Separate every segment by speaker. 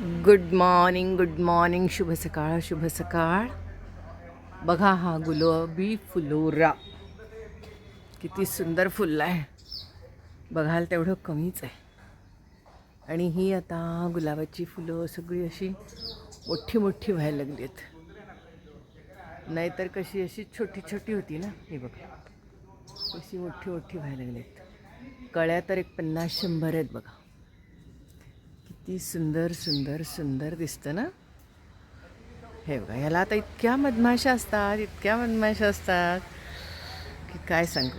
Speaker 1: Good morning good morning शुभ सकाळ शुभ सकाळ. बघा हा गुलाबी फुलोरा. किती सुंदर फुलला आहे बघाल तेवढं कमीच आहे. आणि ही आता गुलाबाची फुलं सगळी अशी मोठी मोठी व्हायला लागली आहेत. नाहीतर कशी अशी छोटी छोटी होती ना हे बघा. कशी मोठी मोठी व्हायला लागली आहेत. कळ्या तर एक पन्नास शंभर आहेत बघा. किती सुंदर सुंदर सुंदर दिसतं ना? हे बघा ह्याला आता इतक्या मधमाशा असतात इतक्या मधमाशा असतात की काय सांगू?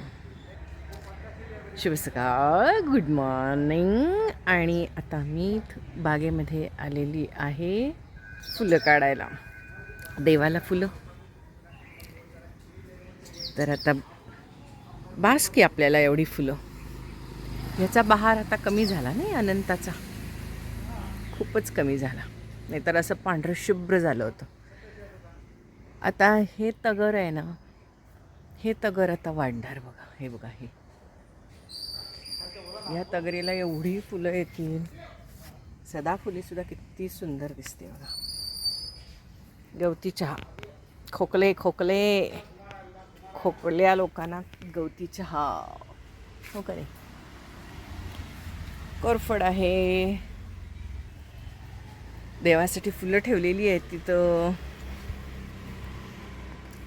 Speaker 1: शुभ सकाळ गुड मॉर्निंग आणि आता मी थ- बागेमध्ये आलेली आहे फुलं काढायला. देवाला फुलं. तर आता बास की आपल्याला एवढी फुलं. ह्याचा बहार आता कमी झाला नाही अनंताचा. खूपच कमी झाला. नाहीतर असं पांढरं शुभ्र झालं होतं. आता हे तगर आहे ना हे तगर आता वाढणार बघा. हे बघा हे. या तगरीला एवढी फुलं येतील. सदाफुलीसुद्धा किती सुंदर दिसते बघा. गवती चहा. खोकले खोकले. खोकल्या लोकांना गवती चहा. हो का नाही? कोरफड आहे. देवासाठी फुलं ठेवलेली आहेत तिथं.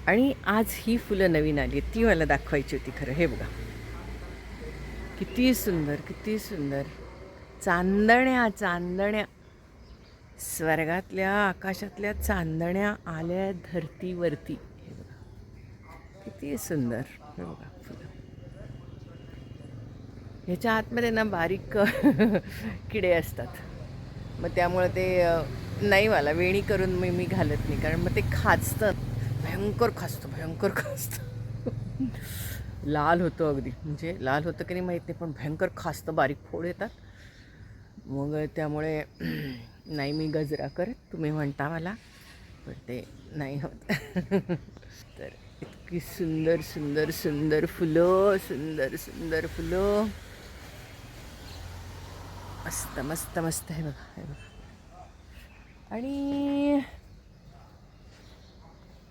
Speaker 1: आणि आज ही फुलं नवीन आली आहेत. ती मला दाखवायची होती खरं. हे बघा. किती सुंदर किती सुंदर. चांदण्या चांदण्या. स्वर्गातल्या आकाशातल्या चांदण्या आल्या धरतीवरती. हे बघा. किती सुंदर. हे बघा फुलं. ह्याच्या आतमध्ये ना बारीक किडे असतात. मग त्यामुळं ते नाही मला वेणी करून मी मी घालत नाही. कारण मग ते खाजतं. भयंकर खाजतं भयंकर खाजतं. लाल होतं अगदी. म्हणजे लाल होतं की नाही माहीत नाही पण भयंकर खाजतं बारीक फोड येतात. मग त्यामुळे नाही मी गजरा करत. तुम्ही म्हणता मला पण ते नाही होत. तर इतकी सुंदर सुंदर सुंदर फुलं सुंदर सुंदर फुलं. मस्त मस्त मस्त आहे बघा हे बघा. आणि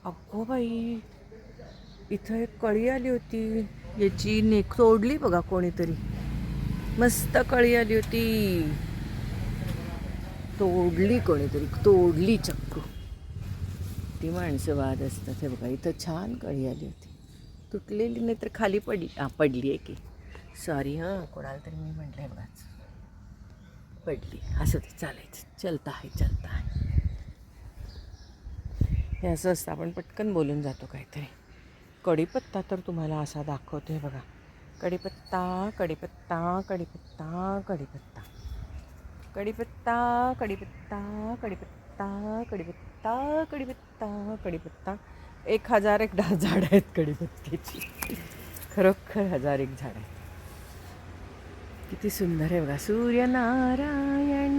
Speaker 1: अगो बाई इथं एक कळी आली होती. याची नेक तोडली बघा कोणीतरी. मस्त कळी आली होती. तोडली कोणीतरी तोडली चक्कू. ती माणसं वाद असतात हे बघा इथं छान कळी आली होती. तुटलेली नाही तर खाली पडली हा पडली आहे की. सॉरी हां कोणाला तरी मी म्हटलं बघाच पडली. असं ते चालायचं. चलता आहे चलता आहे. हे असं असतं. आपण पटकन बोलून जातो काहीतरी. कढीपत्ता तर तुम्हाला असा दाखवते बघा. कढीपत्ता कढीपत्ता कढीपत्ता कढीपत्ता. कढीपत्ता कढीपत्ता कढीपत्ता कढीपत्ता कढीपत्ता कढीपत्ता. एक हजार एक दहा झाड आहेत कढीपत्त्याची खरोखर हजार एक झाड आहेत. किती सुंदर आहे बघा. सूर्यनारायण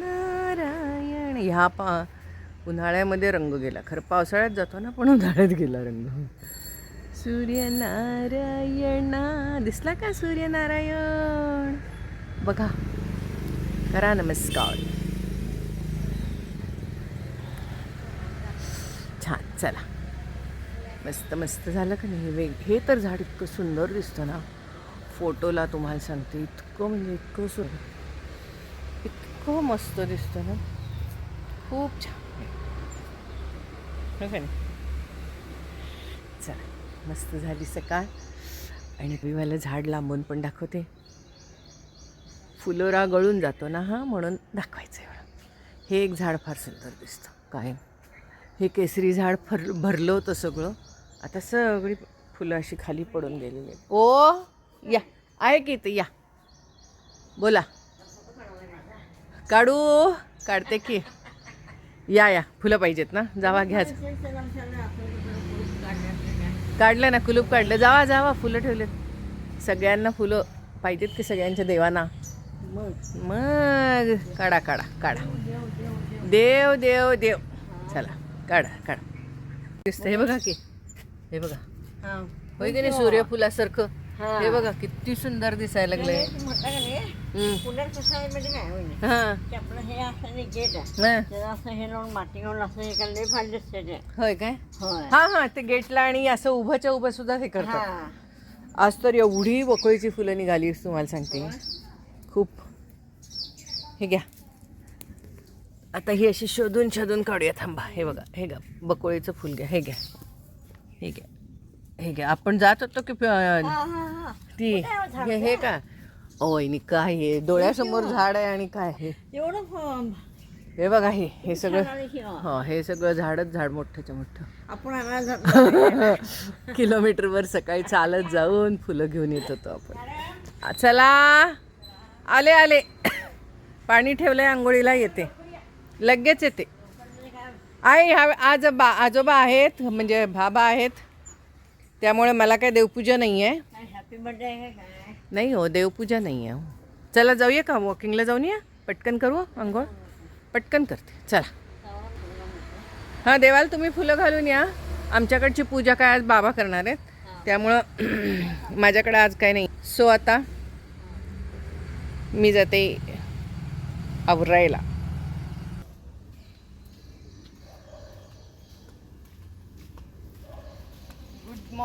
Speaker 1: नारायण. ह्या पा उन्हाळ्यामध्ये रंग गेला. खरं पावसाळ्यात जातो ना पण उन्हाळ्यात गेला रंग. सूर्यनारायण. दिसला का सूर्यनारायण? बघा. करा नमस्कार. छान. चला. मस्त मस्त झालं का नाही? वेग हे तर झाड इतकं सुंदर दिसतं ना. फोटोला तुम्हाला सांगते इतकं म्हणजे इतकं सुंदर इतकं मस्त दिसतं ना. खूप छान आहे. हो चला मस्त झाली सकाळ. आणि मी मला झाड लांबून पण दाखवते. फुलोरा गळून जातो ना हा म्हणून दाखवायचं एवढं. हे एक झाड फार सुंदर दिसतं कायम. हे केसरी झाड फर भरलं होतं सगळं. आता सगळी फुलं अशी खाली पडून गेलेली ओ! या. आहे की इथं? या. बोला. काढू. काढते की. या या. फुलं पाहिजेत ना? जावा घ्याच काढलं ना कुलूप काढलं. जावा जावा. फुलं ठेवलेत. सगळ्यांना फुलं पाहिजेत की सगळ्यांच्या देवांना? मग. काढा काढा काढा. देव देव देव. चला काढा काढा. दिसतं हे बघा की. हे बघा. होय की नाही? सूर्यफुलासारखं. हे बघा किती सुंदर दिसायला लागलंय. होय काय? हा हा. ते गेटला आणि असं उभंच्या उभं सुद्धा हे करतात. आज तर एवढी बकोळीची फुलं निघाली तुम्हाला सांगते. खूप. हे घ्या. आता ही अशी शोधून शोधून काढूया. थांबा. हे बघा. हे घ्या. बकोळीचं फुल घ्या. हे घ्या. हे घ्या. हे घ्या. आपण जात होतो की
Speaker 2: हा, हा, हा.
Speaker 1: ती? हे हे का? ओय काय हे? डोळ्यासमोर झाड आहे आणि काय हे?
Speaker 2: एवढं
Speaker 1: हे बघा हे हे सगळं
Speaker 2: की, हा.
Speaker 1: हो. सगळं झाडच झाड मोठंच्या मोठं.
Speaker 2: आपण
Speaker 1: किलोमीटरवर सकाळी चालत जाऊन फुलं घेऊन येत होतो आपण. चला. आले आले. पाणी ठेवलंय आंघोळीला येते. लगेच येते. आई हा आज बा आजोबा आहेत म्हणजे भाबा आहेत. त्यामुळे मला काय देवपूजा नाही आहे
Speaker 2: हॅपी बर्थडे आहे काय
Speaker 1: नाही हो देवपूजा नाही आहे चला जाऊया का वॉकिंगला जाऊन या? पटकन करू आंघोळ पटकन करते. चला. हां देवाला तुम्ही फुलं घालून या. आमच्याकडची पूजा काय आज बाबा करणार आहेत. त्यामुळं माझ्याकडे आज काय नाही. सो आता मी जाते आवरायला.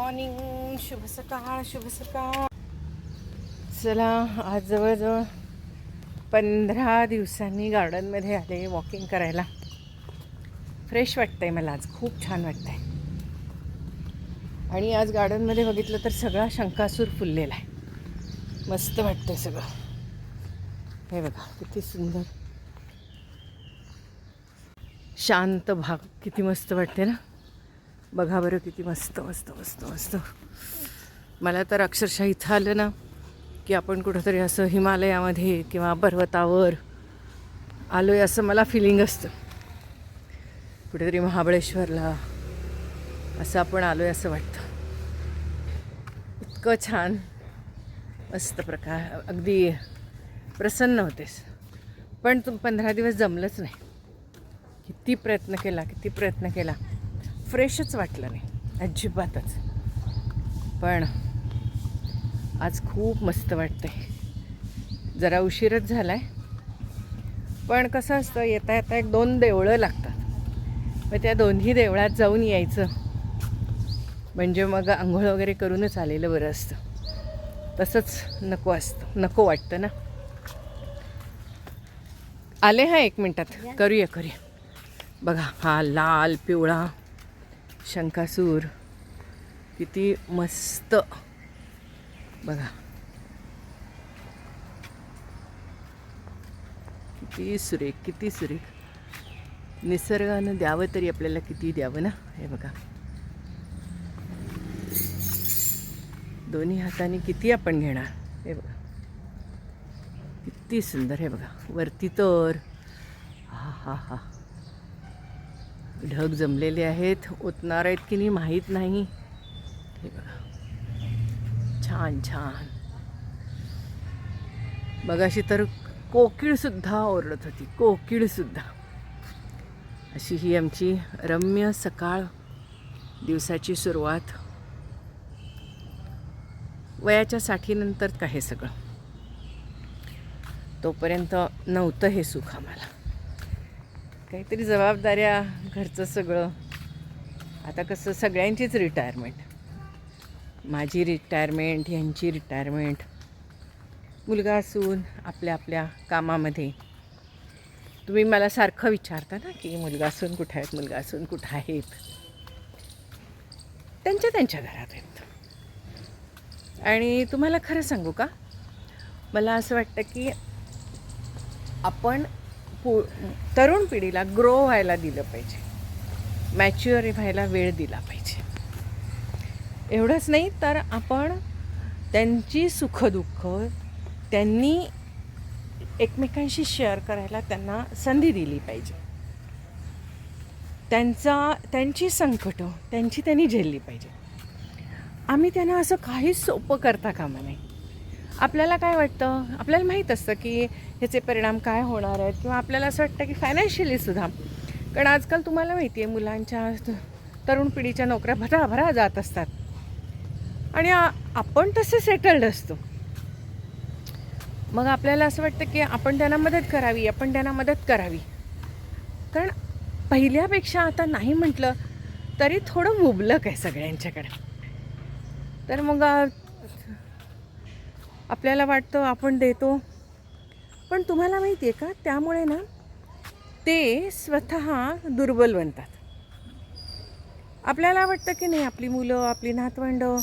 Speaker 1: मॉर्निंग शुभ सकाळ शुभ सकाळ. चला आज जवळजवळ पंधरा दिवसांनी गार्डनमध्ये आले वॉकिंग करायला. फ्रेश वाटतंय मला आज खूप छान वाटतंय. आणि आज गार्डनमध्ये बघितलं तर सगळा शंकासूर फुललेला आहे. मस्त वाटतंय सगळं. हे बघा किती सुंदर. शांत भाग किती मस्त वाटते ना? बघा बरं किती मस्त मस्त मस्त मस्त. मला तर अक्षरशः इथं आलं ना की आपण कुठंतरी असं हिमालयामध्ये किंवा पर्वतावर आलो आहे असं मला फिलिंग असतं. कुठेतरी महाबळेश्वरला असं आपण आलो आहे असं वाटतं. इतकं छान मस्त प्रकार अगदी प्रसन्न होतेस. पण तू पंधरा दिवस जमलंच नाही. किती प्रयत्न केला किती प्रयत्न केला. फ्रेशच वाटलं नाही. अजिबातच. पण आज खूप मस्त वाटतंय. जरा उशीरच झाला आहे पण कसं असतं येता येता एक दोन देवळं लागतात. मग त्या दोन्ही देवळात जाऊन यायचं. म्हणजे मग आंघोळ वगैरे करूनच आलेलं बरं असतं. तसंच नको असतं. नको वाटतं ना? आले हा एक मिनटात? करूया करूया. बघा हा लाल पिवळा शंकासूर. किती मस्त. बघा. किती सुरेख किती सुरेख. निसर्गानं द्यावं तरी आपल्याला किती द्यावं ना? हे बघा. दोन्ही हाताने किती आपण घेणार? हे बघा. किती सुंदर हे बघा. वरती तर. हा हा हा. ढग जमलेले आहेत. ओतणार आहेत की नाही माहीत नाही. हे बघा. छान छान. मगाशी तर कोकिळसुद्धा ओरडत होती. कोकिळसुद्धा अशी ही आमची रम्य सकाळ दिवसाची सुरुवात. वयाच्या साठीनंतर काय हे सगळं. तोपर्यंत नव्हतं हे सुख आम्हाला. काहीतरी जबाबदाऱ्या घरचं सगळं. आता कसं सगळ्यांचीच रिटायरमेंट माझी रिटायरमेंट ह्यांची रिटायरमेंट मुलगा असून आपल्या आपल्या कामामध्ये. तुम्ही मला सारखं विचारता ना की मुलगा असून कुठं आहेत मुलगा असून कुठं आहेत? त्यांच्या त्यांच्या घरात आहेत. आणि तुम्हाला खरं सांगू का? मला असं वाटतं की आपण पु तरुण पिढीला ग्रो व्हायला दिलं पाहिजे. मॅच्युअर व्हायला वेळ दिला पाहिजे. एवढंच नाही तर आपण त्यांची सुखदुःख त्यांनी एकमेकांशी शेअर करायला त्यांना संधी दिली पाहिजे. त्यांचा त्यांची संकटं त्यांची त्यांनी झेलली पाहिजे. आम्ही त्यांना असं काहीच सोपं करता कामा नाही आपल्याला काय वाटतं? आपल्याला माहीत असतं की ह्याचे परिणाम काय होणार आहेत? किंवा आपल्याला असं वाटतं की फायनान्शियली सुद्धा. कारण आजकाल तुम्हाला माहिती आहे मुलांच्या तरुण पिढीच्या नोकऱ्या भराभरा जात असतात. आणि आपण तसे सेटल्ड असतो. मग आपल्याला असं वाटतं की आपण त्यांना मदत करावी आपण त्यांना मदत करावी. कारण पहिल्यापेक्षा आता नाही म्हटलं तरी थोडं मुबलक आहे सगळ्यांच्याकडे. तर मग आपल्याला वाटतं आपण देतो पण तुम्हाला माहिती आहे का? त्यामुळे ना ते स्वतः दुर्बल बनतात. आपल्याला वाटतं की नाही आपली मुलं आपली नातवंडं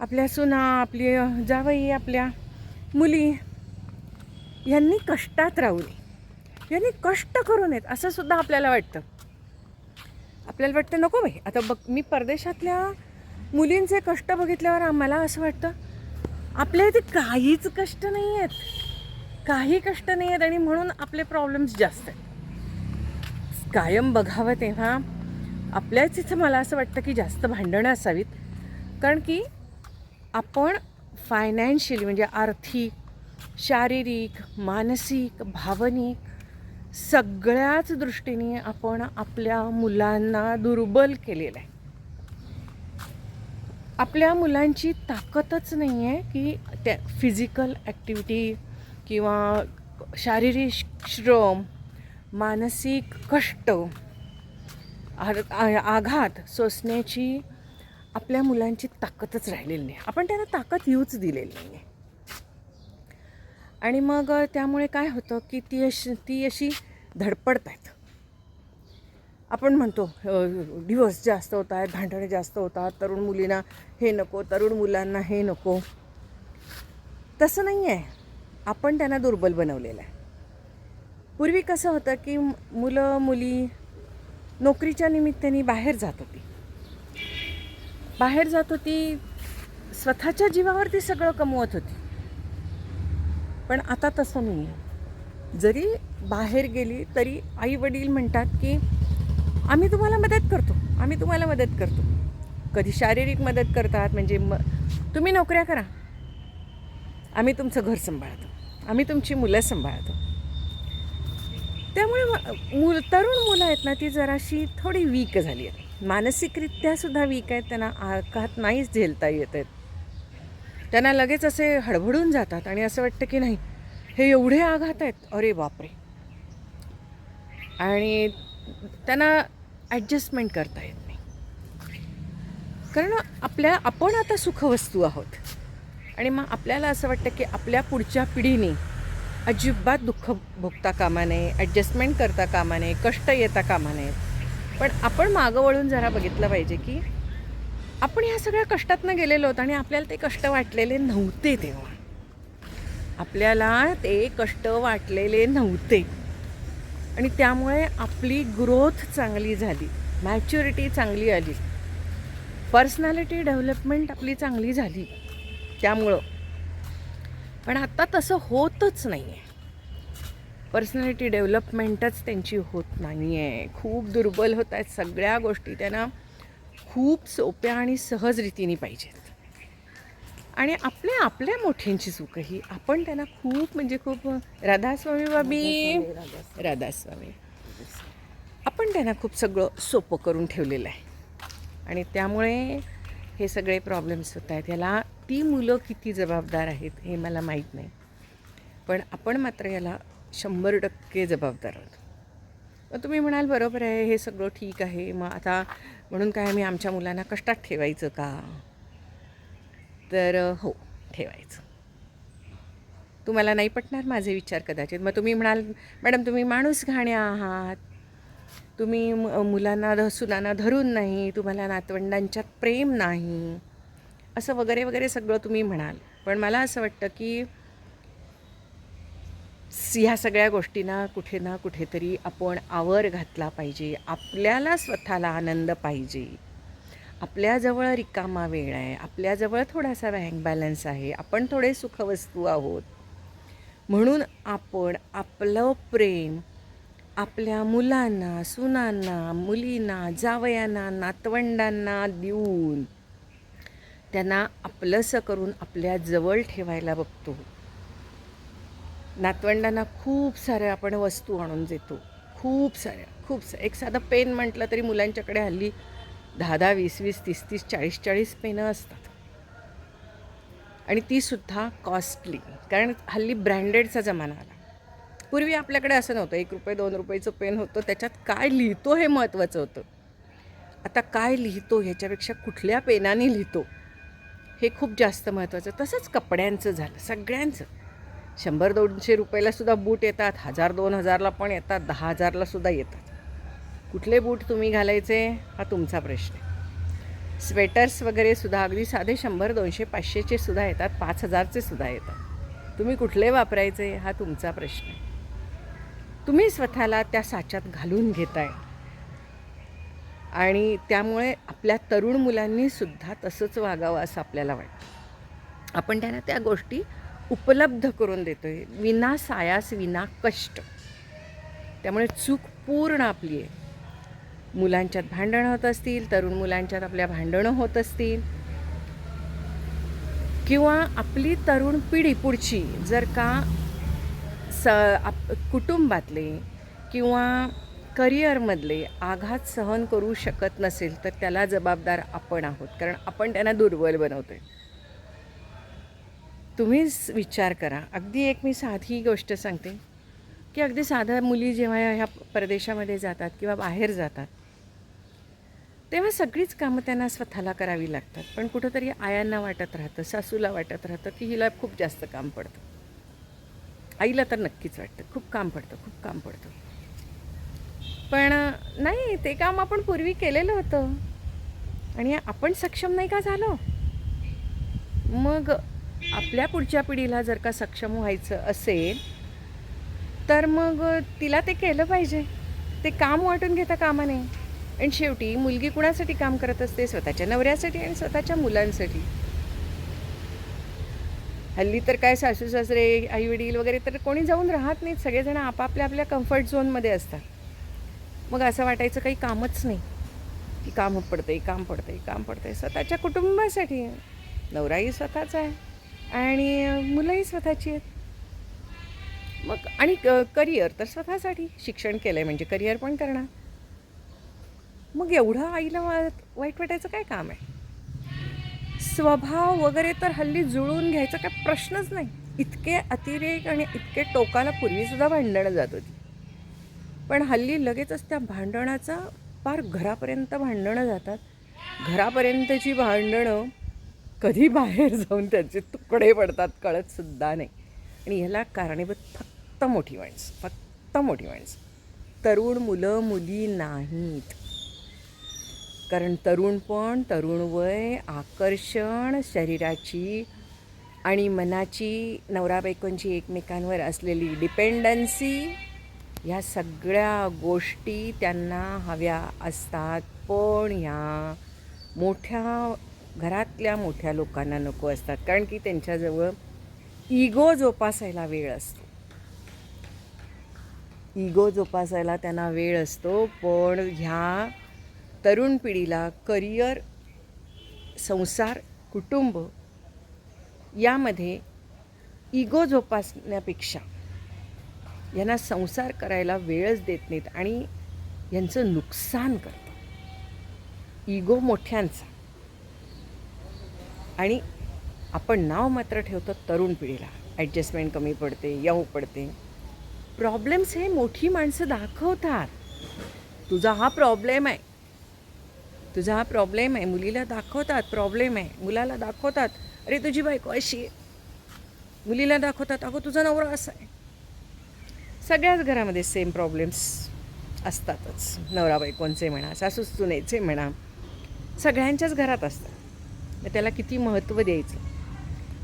Speaker 1: आपल्या सुना आपली जावई आपल्या मुली यांनी कष्टात राहू नये. यांनी कष्ट करू नयेत असं सुद्धा आपल्याला वाटतं. आपल्याला वाटतं नको बाई आता बघ मी परदेशातल्या मुलींचे कष्ट बघितल्यावर आम्हाला असं वाटतं आपल्या इथे काहीच कष्ट नाही आहेत काही कष्ट नाही आहेत आणि म्हणून आपले प्रॉब्लेम्स जास्त आहेत. कायम बघावं तेव्हा आपल्याच इथं मला असं वाटतं की जास्त भांडणं असावीत. कारण की आपण फायनान्शियली म्हणजे आर्थिक शारीरिक मानसिक भावनिक सगळ्याच दृष्टीने आपण आपल्या मुलांना दुर्बल केलेलं आहे. आपल्या मुलांची ताकदच नाही आहे की त्या फिजिकल ॲक्टिव्हिटी किंवा शारीरिक श्रम मानसिक कष्ट आ- आघात सोसण्याची आपल्या मुलांची ताकदच राहिलेली नाही. आपण त्यांना ताकद येऊच दिलेली नाही आहे आणि मग त्यामुळे काय होतं की ती अशी ती अशी धडपडत आहेत. आपण म्हणतो डिवोर्स जास्त होत आहेत भांडणे जास्त होतात तरुण मुलींना हे नको तरुण मुलांना हे नको. तसं नाही आहे आपण त्यांना दुर्बल बनवलेलं आहे. पूर्वी कसं होतं की मुलं मुली नोकरीच्या निमित्ताने बाहेर जात होती. बाहेर जात होती स्वतःच्या जीवावरती सगळं कमवत होती. पण आता तसं नाही आहे जरी बाहेर गेली तरी आई वडील म्हणतात की आम्ही तुम्हाला मदत करतो आम्ही तुम्हाला मदत करतो. कधी शारीरिक मदत करतात म्हणजे म तुम्ही नोकऱ्या करा आम्ही तुमचं घर सांभाळतो. आम्ही तुमची मुलं सांभाळतो. त्यामुळे मुल तरुण मुलं आहेत ना ती जराशी थोडी वीक झाली आहेत. मानसिकरित्यासुद्धा वीक आहेत त्यांना आघात नाहीच झेलता येत आहेत. त्यांना लगेच असे हडबडून जातात आणि असं वाटतं की नाही हे एवढे आघात आहेत? अरे बापरे! आणि त्यांना ॲडजस्टमेंट करता येत नाही. कारण आपल्या आपण आता सुखवस्तू आहोत. आणि मग आपल्याला असं वाटतं की आपल्या पुढच्या पिढीने अजिबात दुःख भोगता कामा नये ॲडजस्टमेंट करता कामा नये कष्ट येता कामा नयेत पण आपण मागं वळून जरा बघितलं पाहिजे की आपण ह्या सगळ्या कष्टातनं गेलेलो आहोत आणि आपल्याला ते कष्ट वाटलेले नव्हते तेव्हा. आपल्याला ते कष्ट वाटलेले नव्हते. आणि त्यामुळे आपली ग्रोथ चांगली झाली मॅच्युरिटी चांगली आली. पर्सनॅलिटी डेव्हलपमेंट आपली चांगली झाली. त्यामुळं. पण आता तसं होतच नाही आहे पर्सनॅलिटी डेव्हलपमेंटच त्यांची होत नाही आहे खूप दुर्बल होत आहेत सगळ्या गोष्टी. त्यांना खूप सोप्या आणि सहज रीतीने पाहिजेत. आणि आपल्या आपल्या मोठ्यांची चूक ही आपण त्यांना खूप म्हणजे खूप राधास्वामी बाबी. राधास्वामी. आपण त्यांना खूप सगळं सोपं करून ठेवलेलं आहे. आणि त्यामुळे हे सगळे प्रॉब्लेम्स होत आहेत. याला ती मुलं किती जबाबदार आहेत हे मला माहीत नाही. पण आपण मात्र याला शंभर टक्के जबाबदार आहोत. मग तुम्ही म्हणाल बरोबर आहे हे सगळं ठीक आहे. मग आता म्हणून काय आम्ही आमच्या मुलांना कष्टात ठेवायचं का? तर हो ठेवायचं. तुम्हाला नाही पटणार माझे विचार कदाचित? मग तुम्ही म्हणाल मॅडम तुम्ही माणूस घाण्या आहात. तुम्ही मुलांना धसुलांना सुनांना धरून नाही तुम्हाला नातवंडांच्यात प्रेम नाही असं वगैरे वगैरे सगळं तुम्ही म्हणाल. पण मला असं वाटतं की ह्या सगळ्या गोष्टींना कुठे ना कुठेतरी आपण आवर घातला पाहिजे. आपल्याला स्वतःला आनंद पाहिजे. आपल्याजवळ रिकामा वेळ आहे. आपल्याजवळ थोडासा बँक बॅलन्स आहे. आपण थोडे सुखवस्तू आहोत. म्हणून आपण आपलं प्रेम आपल्या मुलांना सुनांना मुलींना जावयांना नातवंडांना देऊन त्यांना आपलंसं करून आपल्या जवळ ठेवायला बघतो. नातवंडांना खूप साऱ्या आपण वस्तू आणून देतो. खूप साऱ्या खूप सा एक साधं पेन म्हटलं तरी मुलांच्याकडे हल्ली दहा दहा वीस वीस तीस तीस चाळीस चाळीस पेनं असतात. आणि तीसुद्धा कॉस्टली. कारण हल्ली ब्रँडेडचा जमाना आला. पूर्वी आपल्याकडे असं नव्हतं. एक रुपये दोन रुपयेचं पेन होतं. त्याच्यात काय लिहितो हे महत्त्वाचं होतं. आता काय लिहितो ह्याच्यापेक्षा कुठल्या पेनाने लिहितो? हे खूप जास्त महत्त्वाचं तसंच कपड्यांचं झालं. सगळ्यांचं. शंभर दोनशे रुपयालासुद्धा बूट येतात. हजार दोन हजारला पण येतात. दहा हजारलासुद्धा येतात. कुठले बूट तुम्ही घालायचे? हा तुमचा प्रश्न आहे. स्वेटर्स वगैरे सुद्धा अगदी साधे शंभर दोनशे पाचशेचे सुद्धा येतात. पाच हजारचे सुद्धा येतात. तुम्ही कुठले वापरायचे? हा तुमचा प्रश्न आहे. तुम्ही स्वतःला त्या साच्यात घालून घेताय. आणि त्यामुळे आपल्या तरुण मुलांनी सुद्धा तसंच वागावं असं आपल्याला वाटतं. आपण त्यांना त्या गोष्टी उपलब्ध करून देतो आहे विना सायास विना कष्ट. त्यामुळे चूक पूर्ण आपली आहे. मुलांच्यात भांडणं होत असतील तरुण मुलांच्यात आपल्या भांडणं होत असतील. किंवा आपली तरुण पिढी पुढची जर का स आप कुटुंबातले किंवा करिअरमधले आघात सहन करू शकत नसेल तर त्याला जबाबदार आपण आहोत. कारण आपण त्यांना दुर्बल बनवतो आहे तुम्हीच विचार करा. अगदी एक मी साधी गोष्ट सांगते की अगदी साध्या मुली जेव्हा ह्या परदेशामध्ये जातात किंवा बाहेर जातात तेव्हा सगळीच कामं त्यांना स्वतःला करावी लागतात. पण कुठंतरी आयांना वाटत राहतं सासूला वाटत राहतं की हिला खूप जास्त काम पडतं. आईला तर नक्कीच वाटतं. खूप काम पडतं खूप काम पडतं. पण नाही ते काम आपण पूर्वी केलेलं होतं. आणि आपण सक्षम नाही का झालो? मग आपल्या पुढच्या पिढीला जर का सक्षम व्हायचं असेल तर मग तिला ते केलं पाहिजे. ते काम वाटून घेता कामा नये आणि शेवटी मुलगी कुणासाठी काम करत असते? स्वतःच्या नवऱ्यासाठी आणि स्वतःच्या मुलांसाठी. हल्ली तर काय सासू सासरे आई वडील वगैरे तर कोणी जाऊन राहत नाहीत. सगळेजण आपापल्या आपल्या कम्फर्ट झोनमध्ये असतात. मग असं वाटायचं काही कामच नाही. की काम पडतंय काम पडतंय काम पडतंय. स्वतःच्या कुटुंबासाठी. नवराही स्वतःचा आहे. आणि मुलंही स्वतःची आहेत. मग आणि करिअर तर स्वतःसाठी. शिक्षण केलं आहे म्हणजे करिअर पण करणार. मग एवढं आईला वाईट वाटायचं काय काम आहे? स्वभाव वगैरे तर हल्ली जुळून घ्यायचा काय प्रश्नच नाही. इतके अतिरेक आणि इतके टोकाला पूर्वीसुद्धा भांडणं जात होती. पण हल्ली लगेचच त्या भांडणाचा फार घरापर्यंत भांडणं जातात. घरापर्यंतची भांडणं कधी बाहेर जाऊन त्याचे तुकडे पडतात कळतसुद्धा नाही. आणि ह्याला कारणीभूत फक्त मोठी माणसं फक्त मोठी माणसं. तरुण मुलं मुली नाहीत. कारण तरुण पण तरुण वय आकर्षण शरीराची आणि मनाची नवरा बायकोंची एकमेकांवर असलेली डिपेंडन्सी ह्या सगळ्या गोष्टी त्यांना हव्या असतात. पण ह्या मोठ्या घरातल्या मोठ्या लोकांना नको असतात. कारण की त्यांच्याजवळ इगो जोपासायला वेळ असतो. इगो जोपासायला त्यांना वेळ असतो. पण ह्या तरुण पिढीला करिअर संसार कुटुंब यामध्ये इगो जोपासण्यापेक्षा यांना संसार करायला वेळच देत नाहीत आणि यांचं नुकसान करतं इगो मोठ्यांचा. आणि आपण नाव मात्र ठेवतो तरुण पिढीला. ॲडजस्टमेंट कमी पडते यऊ पडते. प्रॉब्लेम्स हे मोठी माणसं दाखवतात. तुझा हा प्रॉब्लेम आहे. तुझा हा प्रॉब्लेम आहे. मुलीला दाखवतात प्रॉब्लेम आहे. मुलाला दाखवतात अरे तुझी बायको अशी आहे. मुलीला दाखवतात अगो तुझा नवरा असा आहे. सगळ्याच घरामध्ये सेम प्रॉब्लेम्स असतातच. नवरा बायकोंचे म्हणा सासू सुनेचे म्हणा सगळ्यांच्याच घरात असतात. मग त्याला किती महत्त्व द्यायचं?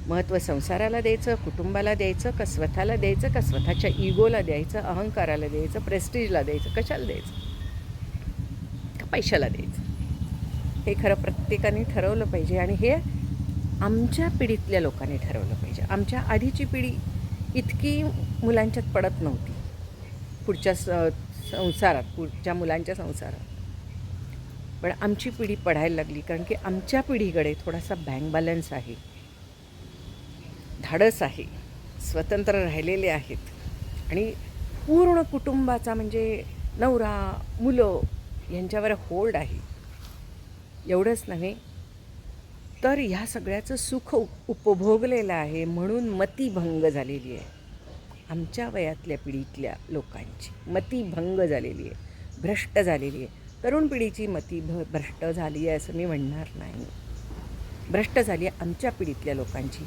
Speaker 1: महत्त्व संसाराला द्यायचं कुटुंबाला द्यायचं का स्वतःला द्यायचं का स्वतःच्या इगोला द्यायचं अहंकाराला द्यायचं प्रेस्टिजला द्यायचं कशाला द्यायचं? का पैशाला द्यायचं? हे खरं प्रत्येकाने ठरवलं पाहिजे आणि हे आमच्या पिढीतल्या लोकांनी ठरवलं पाहिजे. आमच्या आधीची पिढी इतकी मुलांच्यात पडत नव्हती. पुढच्या स संसारात पुढच्या मुलांच्या संसारात. पण आमची पिढी पडायला लागली कारण की आमच्या पिढीकडे थोडासा बँक बॅलन्स आहे. धाडस आहे. स्वतंत्र राहिलेले आहेत. आणि पूर्ण कुटुंबाचा म्हणजे नवरा मुलं यांच्यावर होल्ड आहे. एवढंच नव्हे. तर ह्या सगळ्याचं सुख उपभोगलेलं आहे म्हणून मतीभंग झालेली आहे. आमच्या वयातल्या पिढीतल्या लोकांची मतीभंग झालेली आहे. भ्रष्ट झालेली आहे. तरुण पिढीची मती भ भ्रष्ट झाली आहे असं मी म्हणणार नाही. भ्रष्ट झाली आहे आमच्या पिढीतल्या लोकांची.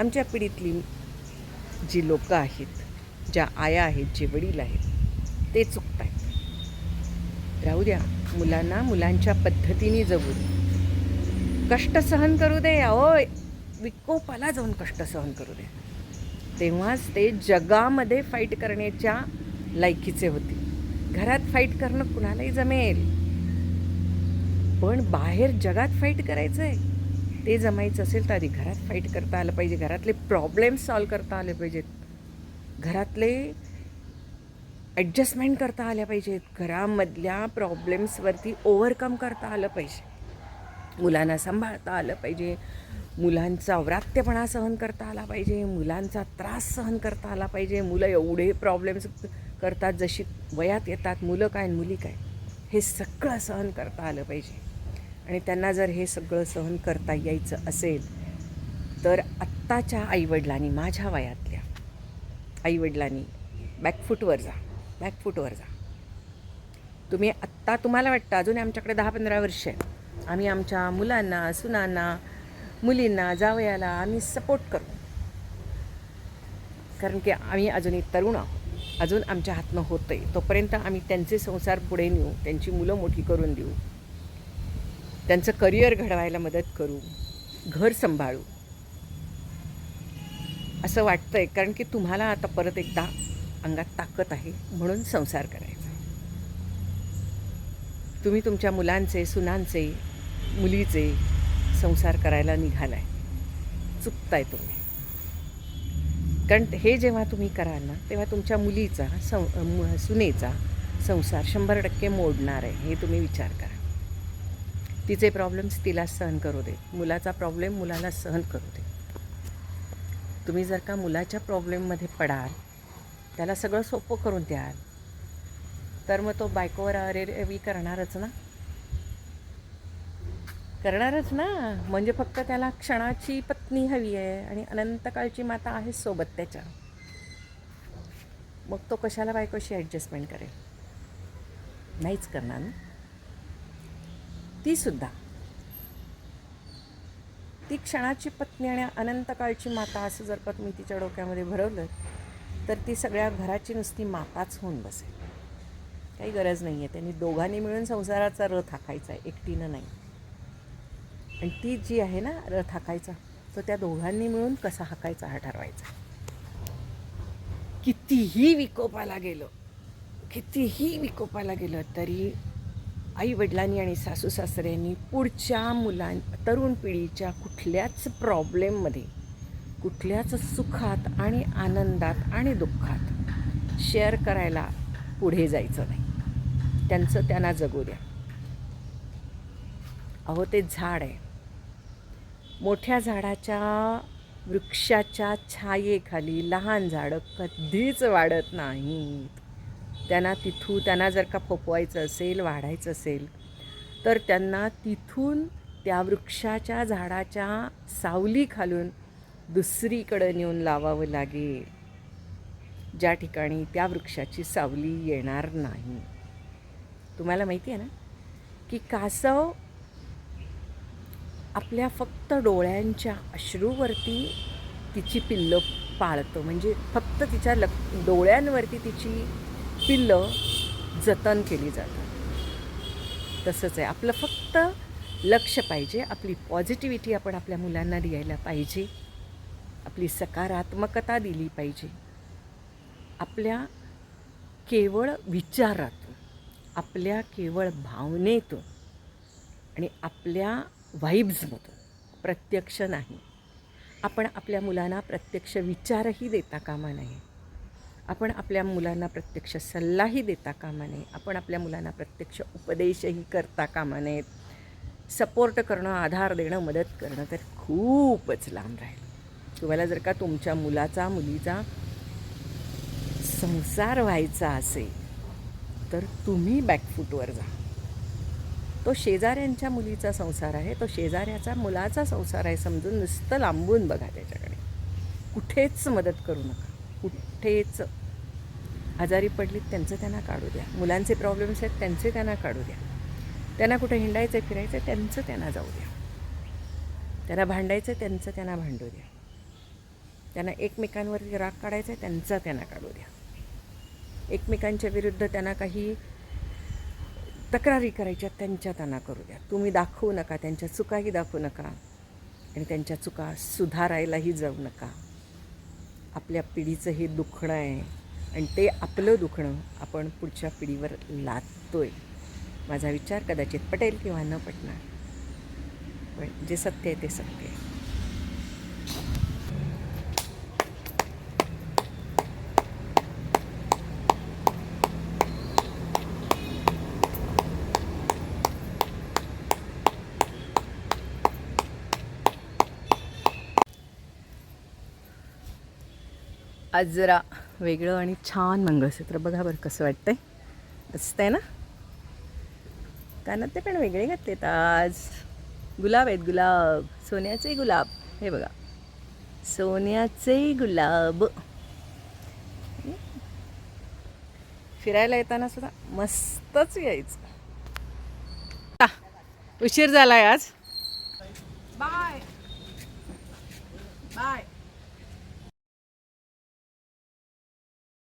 Speaker 1: आमच्या पिढीतली जी लोकं आहेत ज्या आया आहेत जे वडील आहेत ते चुकत आहेत राहू द्या. मुलांना मुलांच्या पद्धतीने जगू. दे कष्ट सहन करू दे अहो विकोपाला जाऊन कष्ट सहन करू दे. तेव्हाच ते जगामध्ये फाईट करण्याच्या लायकीचे होते. घरात फाईट करणं कुणालाही जमेल. पण बाहेर जगात फाईट करायचं आहे ते जमायचं असेल तर आधी घरात फाईट करता आलं पाहिजे. घरातले प्रॉब्लेम्स सॉल्व करता आले पाहिजेत. घरातले ॲडजस्टमेंट करता आल्या पाहिजेत. घरामधल्या प्रॉब्लेम्सवरती ओव्हरकम करता आलं पाहिजे. मुलांना सांभाळता आलं पाहिजे. मुलांचा व्रात्यपणा सहन करता आला पाहिजे. मुलांचा त्रास सहन करता आला पाहिजे. मुलं एवढे प्रॉब्लेम्स करतात जशी वयात येतात. मुलं काय आणि मुली काय? हे सगळं सहन करता आलं पाहिजे. आणि त्यांना जर हे सगळं सहन करता यायचं असेल तर आत्ताच्या आईवडिलांनी माझ्या वयातल्या आईवडिलांनी बॅकफूटवर जा. बॅकफूटवर जा. तुम्ही आत्ता तुम्हाला वाटतं अजून आमच्याकडे दहा पंधरा वर्ष आहे आम्ही आमच्या मुलांना सुनांना मुलींना जावयाला आम्ही सपोर्ट करू. कारण की आम्ही अजूनही तरुण आहोत. अजून आमच्या हातनं होतं आहे तोपर्यंत आम्ही त्यांचे संसार पुढे नेऊ त्यांची मुलं मोठी करून देऊ. त्यांचं करिअर घडवायला मदत करू. घर सांभाळू. असं वाटतंय. कारण की तुम्हाला आता परत एकदा अंगात ताकद आहे म्हणून संसार करायचा. तुम्ही तुमच्या मुलांचे सुनांचे मुलीचे संसार करायला निघालाय. चुकताय तुम्ही. कारण हे जेव्हा तुम्ही कराल ना तेव्हा तुमच्या मुलीचा सं सुनेचा संसार शंभर टक्के मोडणार आहे हे तुम्ही विचार करा. तिचे प्रॉब्लेम्स तिला सहन करू दे मुलाचा प्रॉब्लेम मुलाला सहन करू दे तुम्ही जर का मुलाच्या प्रॉब्लेममध्ये पडाल त्याला सगळं सोपं करून द्याल. तर मग तो बायकोवर अरे रवी करणारच ना. करणारच ना. म्हणजे फक्त त्याला क्षणाची पत्नी हवी आहे आणि अनंतकाळची माता आहे सोबत त्याच्या. मग तो कशाला बायकोशी ॲडजस्टमेंट करेल? नाहीच करणार ना. ती सुद्धा. ती क्षणाची पत्नी आणि अनंतकाळची माता असं जर का तुम्ही तिच्या डोक्यामध्ये भरवलं तर ती सगळ्या घराची नुसती माताच होऊन बसेल. काही गरज नाही आहे त्यांनी दोघांनी मिळून संसाराचा रथ हाकायचा आहे. एकटीनं नाही. आणि ती जी आहे ना रथ हाकायचा तो त्या दोघांनी मिळून कसा हाकायचा हा ठरवायचा. कितीही विकोपाला गेलो कितीही विकोपाला गेलं तरी आई वडिलांनी आणि सासू सासऱ्यांनी पुढच्या मुलां तरुण पिढीच्या कुठल्याच प्रॉब्लेममध्ये कुठल्याच सुखात आणि आनंदात आणि दुःखात शेअर करायला पुढे जायचं नाही. त्यांचं त्यांना जगू द्या. अहो ते झाड आहे. मोठ्या झाडाच्या वृक्षाच्या छायेखाली लहान झाडं कधीच वाढत नाहीत. त्यांना तिथून त्यांना जर का फोपवायचं असेल वाढायचं असेल तर त्यांना तिथून त्या वृक्षाच्या झाडाच्या सावली खालून दुसरीकडं नेऊन लावावं लागेल ज्या ठिकाणी त्या वृक्षाची सावली येणार नाही. तुम्हाला माहिती आहे ना? की कासव आपल्या फक्त डोळ्यांच्या अश्रूवरती तिची पिल्लं पाळतं. म्हणजे फक्त तिच्या लक डोळ्यांवरती तिची पिल्लं जतन केली जातात. तसंच आहे. आपलं फक्त लक्ष पाहिजे. आपली पॉझिटिव्हिटी आपण आपल्या मुलांना द्यायला पाहिजे. आपली सकारात्मकता दिली पाहिजे. आपल्या केवळ विचारातून आपल्या केवळ भावनेतून आणि आपल्या वाईब्समधून प्रत्यक्ष नाही. आपण आपल्या मुलांना प्रत्यक्ष विचारही देता कामा नये. आपण आपल्या मुलांना प्रत्यक्ष सल्लाही देता कामा नये. आपण आपल्या मुलांना प्रत्यक्ष उपदेशही करता कामा नयेत. सपोर्ट करणं आधार देणं मदत करणं तर खूपच लांब राहील. तुम्हाला जर का तुमच्या मुलाचा मुलीचा संसार व्हायचा असेल तर तुम्ही बॅकफूटवर जा. तो शेजाऱ्यांच्या मुलीचा संसार आहे तो शेजाऱ्याचा मुलाचा संसार आहे समजून नुसतं लांबून बघा त्याच्याकडे. कुठेच मदत करू नका. कुठेच. आजारी पडलीत त्यांचं त्यांना काढू द्या. मुलांचे प्रॉब्लेम्स आहेत त्यांचे त्यांना काढू द्या. त्यांना कुठे हिंडायचं फिरायचं त्यांचं त्यांना जाऊ द्या. त्यांना भांडायचं त्यांचं त्यांना भांडू द्या. त्यांना एकमेकांवरती राग काढायचा आहे त्यांचा त्यांना काढू द्या. एकमेकांच्या विरुद्ध त्यांना काही तक्रारी करायच्या त्यांच्या त्यांना करू द्या. तुम्ही दाखवू नका त्यांच्या चुकाही दाखवू नका आणि त्यांच्या चुका सुधारायलाही जाऊ नका. आपल्या पिढीचं हे दुखणं आहे आणि ते आपलं दुखणं आपण पुढच्या पिढीवर लादतो आहे माझा विचार कदाचित पटेल किंवा न पटणार. पण जे सत्य आहे ते सत्य आहे. आज जरा वेगळं आणि छान मंगळसूत्र बघा बरं कसं वाटतंय. मस्त आहे ना? कानात ते पण वेगळे घातलेत आज. गुलाब आहेत गुलाब. सोन्याचे गुलाब. हे बघा. सोन्याचे गुलाब. फिरायला येताना सुद्धा मस्तच यायचं. आ, उशीर झालाय आज.